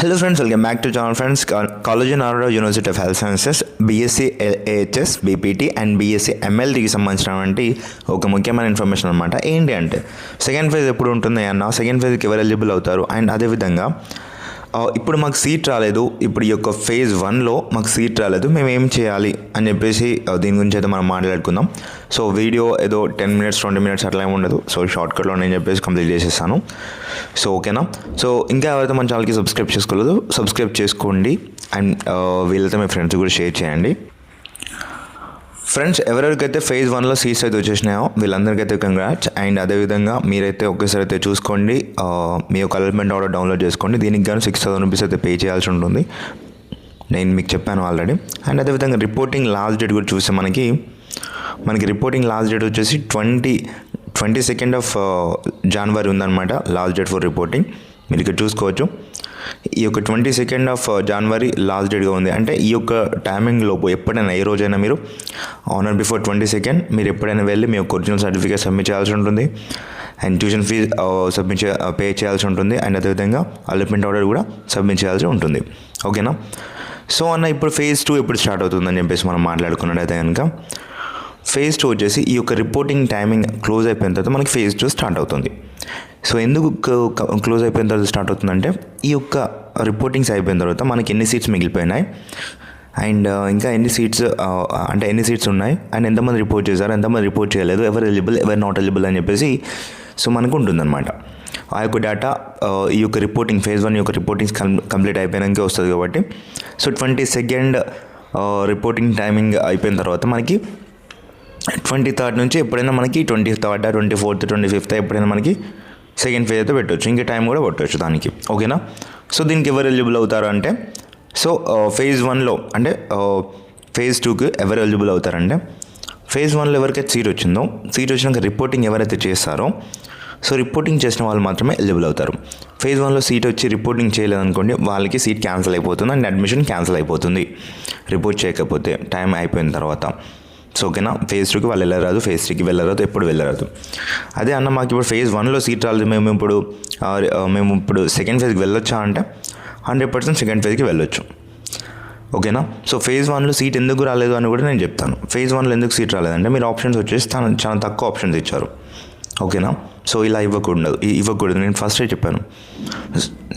Hello friends welcome back to channel friends college Narayana university of health sciences BSc AHS BPT and BSc ఎంఎల్టీకి సంబంధించినటువంటి ఒక ముఖ్యమైన information అనమాట ఏంటి అంటే second phase ఎప్పుడు ఉంటుంది అన్న? సెకండ్ ఫేజ్కి ఎవరు ఎలిజిబుల్ అవుతారు? అండ్ అదేవిధంగా ఇప్పుడు మాకు సీట్ రాలేదు. ఇప్పుడు ఈ యొక్క ఫేజ్ వన్లో మాకు సీట్ రాలేదు. మేము ఏం చేయాలి అని చెప్పేసి దీని గురించి అయితే మనం మాట్లాడుకుందాం. సో వీడియో ఏదో టెన్ మినిట్స్ ట్వంటీ మినిట్స్ అట్లా ఏమి ఉండదు. సో షార్ట్కట్లో నేను చెప్పేసి కంప్లీట్ చేసేస్తాను. సో ఓకేనా సో ఇంకా ఎవరైతే మన ఛానల్కి సబ్స్క్రైబ్ చేసుకోలేదు సబ్స్క్రైబ్ చేసుకోండి. అండ్ ఆ, వీళ్ళతో మీ ఫ్రెండ్స్ కూడా షేర్ చేయండి. ఫ్రెండ్స్ ఎవరెవరికైతే ఫేజ్ వన్లో సీట్స్ అయితే వచ్చేసినాయో వీళ్ళందరికైతే కంగ్రాట్స్ అండ్ అదేవిధంగా మీరైతే ఒకేసారి అయితే చూసుకోండి. మీ యొక్క అలర్మెంట్ ఆర్డర్ డౌన్లోడ్ చేసుకోండి. దీనికి కానీ సిక్స్ థౌసండ్ రూపీస్ అయితే పే చేయాల్సి ఉంటుంది. నేను మీకు చెప్పాను ఆల్రెడీ అండ్ అదేవిధంగా రిపోర్టింగ్ లాస్ట్ డేట్ కూడా చూస్తే మనకి మనకి రిపోర్టింగ్ లాస్ట్ డేట్ వచ్చేసి ట్వంటీ ట్వంటీ సెకండ్ ఆఫ్ జనవరి ఉందన్నమాట లాస్ట్ డేట్ ఫర్ రిపోర్టింగ్ మీరు ఇక్కడ చూసుకోవచ్చు. ఈ యొక్క twenty second of January last డేట్గా ఉంది. అంటే ఈ యొక్క టైమింగ్ లోపు ఎప్పుడైనా ఏ రోజైనా మీరు ఆనర్ బిఫోర్ ట్వంటీ సెకండ్ మీరు ఎప్పుడైనా వెళ్ళి మీ యొక్క ఒరిజినల్ సర్టిఫికేట్ సబ్మిట్ చేయాల్సి ఉంటుంది. అండ్ ట్యూషన్ ఫీజ్ సబ్మిట్ చే పే చేయాల్సి ఉంటుంది. అండ్ అదేవిధంగా అలిప్మెంట్ ఆర్డర్ కూడా సబ్మిట్ చేయాల్సి ఉంటుంది. ఓకేనా సో అన్న ఇప్పుడు ఫేజ్ టూ ఎప్పుడు స్టార్ట్ అవుతుందని చెప్పేసి మనం మాట్లాడుకున్నట్టయితే కనుక ఫేజ్ టూ వచ్చేసి ఈ యొక్క రిపోర్టింగ్ టైమింగ్ క్లోజ్ అయిపోయిన తర్వాత మనకి ఫేజ్ టూ స్టార్ట్ అవుతుంది. సో ఎందుకు క్లోజ్ అయిపోయిన తర్వాత స్టార్ట్ అవుతుందంటే ఈ యొక్క రిపోర్టింగ్స్ అయిపోయిన తర్వాత మనకి ఎన్ని సీట్స్ మిగిలిపోయినాయి? అండ్ uh, ఇంకా ఎన్ని సీట్స్ uh, అంటే ఎన్ని సీట్స్ ఉన్నాయి? అండ్ ఎంతమంది రిపోర్ట్ చేశారు? ఎంతమంది రిపోర్ట్ చేయలేదు? ఎవరు ఎలిజిబుల్ ఎవరు నాట్ ఎలిజిబుల్ అని చెప్పేసి సో మనకు ఉంటుందన్నమాట. ఆ యొక్క డేటా uh, ఈ యొక్క రిపోర్టింగ్ ఫేజ్ వన్ యొక్క రిపోర్టింగ్స్ కంప్లీట్ అయిపోయాక వస్తుంది కాబట్టి so twenty second reporting timing అయిపోయిన తర్వాత మనకి ట్వంటీ థర్డ్ నుంచి ఎప్పుడైనా మనకి twenty third twenty fourth twenty fifth ఎప్పుడైనా మనకి సెకండ్ ఫేజ్ అయితే పెట్టవచ్చు ఇంకా టైం కూడా పెట్టవచ్చు దానికి. ఓకేనా సో దీనికి ఎవరు ఎలిజిబుల్ అవుతారు అంటే సో ఫేజ్ వన్లో అంటే ఫేజ్ టూకి ఎవరు ఎలిజిబుల్ అవుతారంటే ఫేజ్ వన్లో ఎవరికైతే సీట్ వచ్చిందో సీట్ వచ్చినాక రిపోర్టింగ్ ఎవరైతే చేస్తారో సో రిపోర్టింగ్ చేసిన వాళ్ళు మాత్రమే ఎలిజిబుల్ అవుతారు. ఫేజ్ వన్లో సీట్ వచ్చి రిపోర్టింగ్ చేయలేదనుకోండి వాళ్ళకి సీట్ క్యాన్సిల్ అయిపోతుంది అండ్ అడ్మిషన్ క్యాన్సిల్ అయిపోతుంది. రిపోర్ట్ చేయకపోతే టైం అయిపోయిన తర్వాత. సో ఓకేనా? ఫేజ్ టూకి వాళ్ళు వెళ్ళరాదు ఫేజ్ త్రీకి వెళ్ళరాదు ఎప్పుడు వెళ్ళరాదు. అదే అన్న మాకు ఇప్పుడు ఫేజ్ వన్లో సీట్ రాలేదు. మేము ఇప్పుడు మేము ఇప్పుడు సెకండ్ ఫేజ్కి వెళ్ళొచ్చా అంటే హండ్రెడ్ పర్సెంట్ సెకండ్ ఫేజ్కి వెళ్ళొచ్చు. ఓకేనా? సో ఫేజ్ వన్లో సీట్ ఎందుకు రాలేదు అని కూడా నేను చెప్తాను. ఫేజ్ వన్లో ఎందుకు సీట్ రాలేదంటే మీరు ఆప్షన్స్ వచ్చేసి చాలా చాలా తక్కువ ఆప్షన్స్ ఇచ్చారు. ఓకేనా? సో ఇలా ఇవ్వకూడదు. ఇవ్వకూడదు. నేను ఫస్టే చెప్పాను.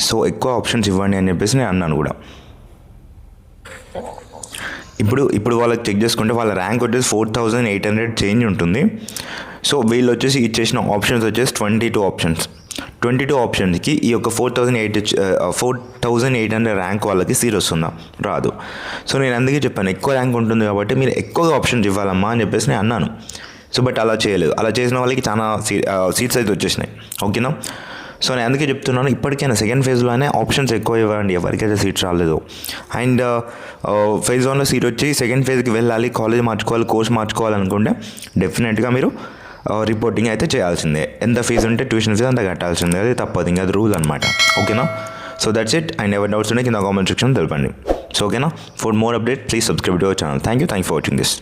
సో ఎక్కువ ఆప్షన్స్ ఇవ్వండి అని చెప్పేసి నేను అన్నాను కూడా. ఇప్పుడు ఇప్పుడు వాళ్ళకి చెక్ చేసుకుంటే వాళ్ళ ర్యాంక్ వచ్చేసి four thousand eight hundred change ఉంటుంది. సో వీళ్ళు వచ్చేసి ఇచ్చేసిన ఆప్షన్స్ వచ్చేసి twenty two options twenty two ఆప్షన్స్కి ఈ యొక్క four thousand eight four thousand eight hundred rank వాళ్ళకి సీట్ వస్తుందా? రాదు. సో నేను అందుకే చెప్పాను ఎక్కువ ర్యాంక్ ఉంటుంది కాబట్టి మీరు ఎక్కువగా ఆప్షన్స్ ఇవ్వాలమ్మా అని చెప్పేసి నేను అన్నాను. సో బట్ అలా చేయలేదు. అలా చేసిన వాళ్ళకి చాలా సీ సీట్స్ అయితే వచ్చేసినాయి. ఓకేనా సో నేను అందుకే చెప్తున్నాను ఇప్పటికైనా సెకండ్ ఫేజ్లోనే ఆప్షన్స్ ఎక్కువ ఇవ్వండి. ఎవరికైతే సీట్ రాలేదు. అండ్ ఫేజ్ వన్లో సీట్ వచ్చి సెకండ్ ఫేజ్కి వెళ్ళాలి కాలేజ్ మార్చుకోవాలి కోర్స్ మార్చుకోవాలి అనుకుంటే డెఫినెట్గా మీరు uh, రిపోర్టింగ్ అయితే చేయాల్సిందే. ఎంత ఫీజు ఉంటే ట్యూషన్ ఫీజు అంత కట్టాల్సిందే. అది తప్పదు. ఇంకా అది రూల్ అనమాట ఓకేనా? సో దట్స్ ఇట్ అండ్ ఎవరి డౌట్స్ ఉంటే కింద కామెంట్ సెక్షన్ తెలపండి. సో ఓకేనా? For more update please subscribe to our channel thank you thank for watching this